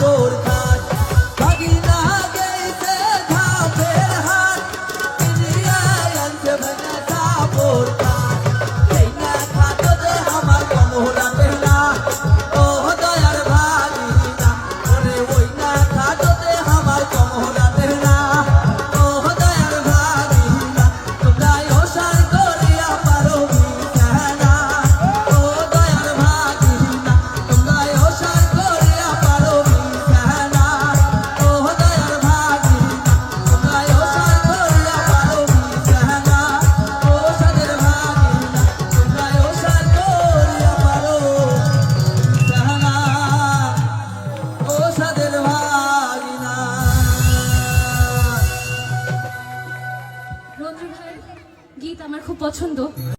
তোর পছন্দ।